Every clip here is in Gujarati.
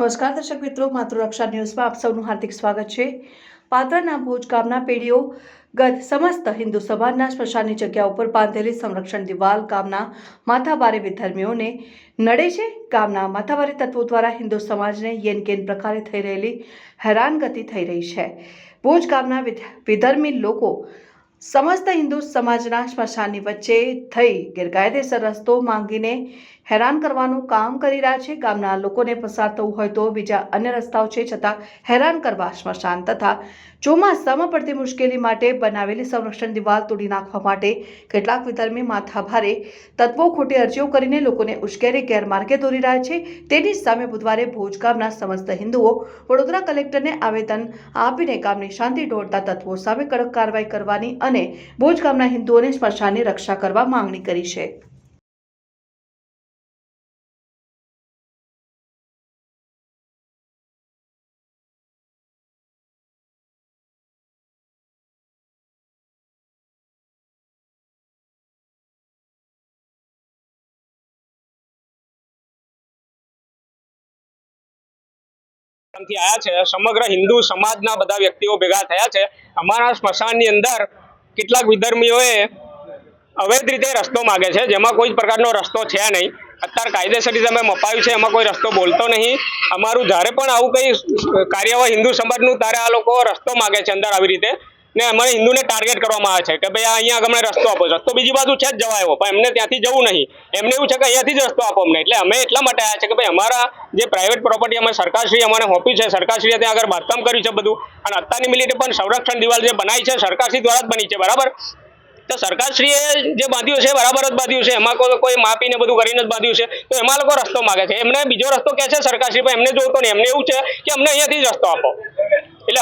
નમસ્કાર દર્શક મિત્રો માતૃરક્ષા ન્યૂઝમાં આપ સૌનું હાર્દિક સ્વાગત છે. પાત્રના ભુજ ગામના પેઢીઓ ગત સમસ્ત હિન્દુ સમાજના સ્મશાનની જગ્યા ઉપર બાંધેલી સંરક્ષણ દિવાલ ગામના માથાભારે વિધર્મીઓને નડે છે. ગામના માથાભારે તત્વો દ્વારા હિન્દુ સમાજને યેન કેન પ્રકારે થઈ રહેલી હેરાનગતિ થઈ રહી છે. ભુજ ગામના વિધ- વિધર્મી લોકો સમસ્ત હિન્દુ સમાજના સ્મશાનની વચ્ચે થઈ ગેરકાયદેસર રસ્તો માંગીને હેરાન કરવાનું કામ કરી રહ્યા છે. ગામના લોકોને પસાર થવું હોય તો બીજા અન્ય રસ્તાઓ છે છતાં હેરાન કરવા સ્મશાન તથા ચોમાસામાં પડતી મુશ્કેલી માટે બનાવેલી સંરક્ષણ દિવાલ તોડી નાખવા માટે કેટલાક વિધર્મી માથાભારે તત્વો ખોટી અરજીઓ કરીને લોકોને ઉશ્કેરી ગેરમાર્ગે દોરી રહ્યા છે. તેની સામે બુધવારે ભુજ ગામના સમસ્ત હિન્દુઓ વડોદરા કલેક્ટરને આવેદન આપીને ગામની શાંતિ ઢોળતા તત્વો સામે કડક કાર્યવાહી કરવાની અને ભુજ ગામના હિન્દુઓને સ્મશાનની રક્ષા કરવા માંગણી કરી છે. થી આવ્યા છે. સમગ્ર હિન્દુ સમાજના બધા વ્યક્તિઓ ભેગા થયા છે. અમારા સ્મશાનની અંદર કેટલાક વિધર્મીઓએ અવૈધ રીતે રસ્તો માગે છે. જેમાં કોઈ પ્રકારનો રસ્તો છે નહીં. અત્યારે કાયદેસર રીતે અમે મપાયું છે. એમાં કોઈ રસ્તો બોલતો નહીં. અમારું જ્યારે પણ આવું કંઈ કાર્ય હોય હિન્દુ સમાજનું, ત્યારે આ લોકો રસ્તો માગે છે અંદર આવી રીતે. ને અમારે હિન્દુને ટાર્ગેટ કરવામાં આવે છે કે ભાઈ અહીંયા અમને રસ્તો આપો. રસ્તો બીજી બાજુ છે જ જવા એવો પણ એમને ત્યાંથી જવું નહીં. એમને એવું છે કે અહીંયાથી જ રસ્તો આપો અમને. એટલે અમે એટલા માટે આવ્યા છે કે ભાઈ અમારા જે પ્રાઇવેટ પ્રોપર્ટી અમે સરકારશ્રી અમને સોંપ્યું છે, સરકારશ્રીએ ત્યાં આગળ બાંધકામ કર્યું છે બધું. અને અત્યારની મિલિટે પણ સંરક્ષણ દિવાલ જે બનાવી છે, સરકારશ્રી દ્વારા જ બની છે, બરાબર? તો સરકારશ્રીએ જે બાંધ્યું છે બરાબર જ બાંધ્યું છે. એમાં કોઈ કોઈ માપીને બધું કરીને જ બાંધ્યું છે. તો એમાં લોકો રસ્તો માગે છે. એમને બીજો રસ્તો કહે છે સરકારશ્રી? પણ એમને જોતો નહીં. એમને એવું છે કે અમને અહીંયાથી જ રસ્તો આપો.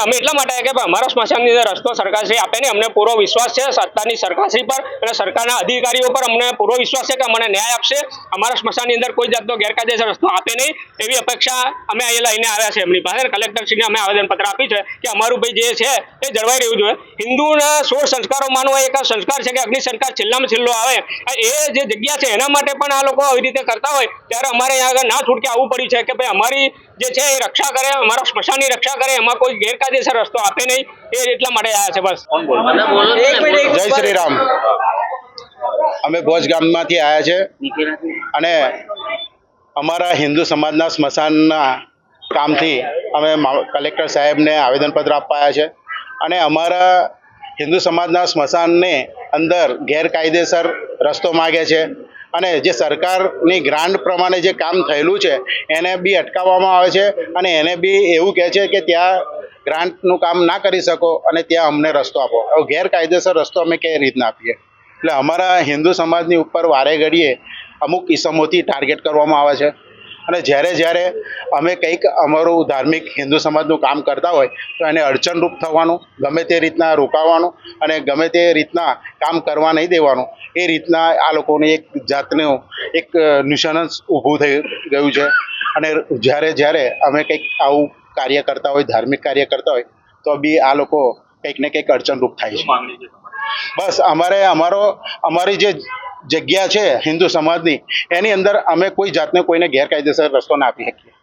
અમે એટલા માટે કે અમારા સ્મશાનની અંદર રસ્તો સરકારશ્રી આપે ને અમને પૂરો વિશ્વાસ છે સત્તાની સરકારશ્રી પર અને સરકારના અધિકારીઓ પર અમને પૂરો વિશ્વાસ છે કે અમને ન્યાય આપશે. અમારા સ્મશાનની અંદર કોઈ જાતનો ગેરકાયદેસર રસ્તો આપે નહીં. એવી અપેક્ષા અમે અહીંયા લઈને આવ્યા છે એમની પાસે. કલેક્ટરશ્રીને અમે આવેદનપત્ર આપ્યું છે કે અમારું ભાઈ જે છે એ જળવાઈ રહ્યું જોઈએ. હિન્દુના સોળ સંસ્કારોમાંનો એક સંસ્કાર છે કે અગ્નિ સંસ્કાર છેલ્લામાં છેલ્લો આવે. એ જે જગ્યા છે એના માટે પણ આ લોકો આવી રીતે કરતા હોય. ત્યારે અમારે અહીંયા આગળ ના છૂટકે આવવું પડ્યું છે કે ભાઈ અમારી જે છે એ રક્ષા કરે, અમારા સ્મશાનની રક્ષા કરે. એમાં કોઈ ગેરકાયદેસર રસ્તો આપે નહીં. એ એટલા માટે આવ્યા છે બસ. જય શ્રી રામ અમે ભોજ ગામમાંથી આવ્યા છે અને અમારા હિન્દુ સમાજના સ્મશાનના કામથી અમે કલેક્ટર સાહેબને આવેદનપત્ર આપવા આવ્યા છે. અને અમારા હિન્દુ સમાજના સ્મશાનને અંદર ગેરકાયદેસર રસ્તો માગે છે. અને જે સરકારની ગ્રાન્ટ પ્રમાણે જે કામ થયેલું છે એને બી અટકાવવામાં આવે છે અને એને બી એવું કહે છે કે ત્યાં ગ્રાન્ટનું કામ ના કરી શકો અને ત્યાં અમને રસ્તો આપો. હવે ગેરકાયદેસર રસ્તો અમે કઈ રીતના આપીએ? એટલે અમારા હિન્દુ સમાજની ઉપર વારે ઘડીએ અમુક ઇસમોથી ટાર્ગેટ કરવામાં આવે છે. અને જ્યારે જ્યારે અમે કંઈક અમારું ધાર્મિક હિન્દુ સમાજનું કામ કરતા હોય, તો એને અડચણરૂપ થવાનું, ગમે તે રીતના રોકાવાનું અને ગમે તે રીતના કામ કરવા નહીં દેવાનું, એ રીતના આ લોકોની એક જાતનું એક નિશાનસ ઊભું થઈ ગયું છે. અને જ્યારે જ્યારે અમે કંઈક આવું કાર્ય કરતા હોય ધાર્મિક કાર્ય કરતા હોય તો બી આ લોકો કંઈક ને કંઈક અડચણરૂપ થાય છે. બસ અમારે અમારો અમારી જે જગ્યા છે હિન્દુ સમાજની એની અંદર અમે કોઈ જાતને કોઈને ગેરકાયદેસર રસ્તો ના આપી શકીએ.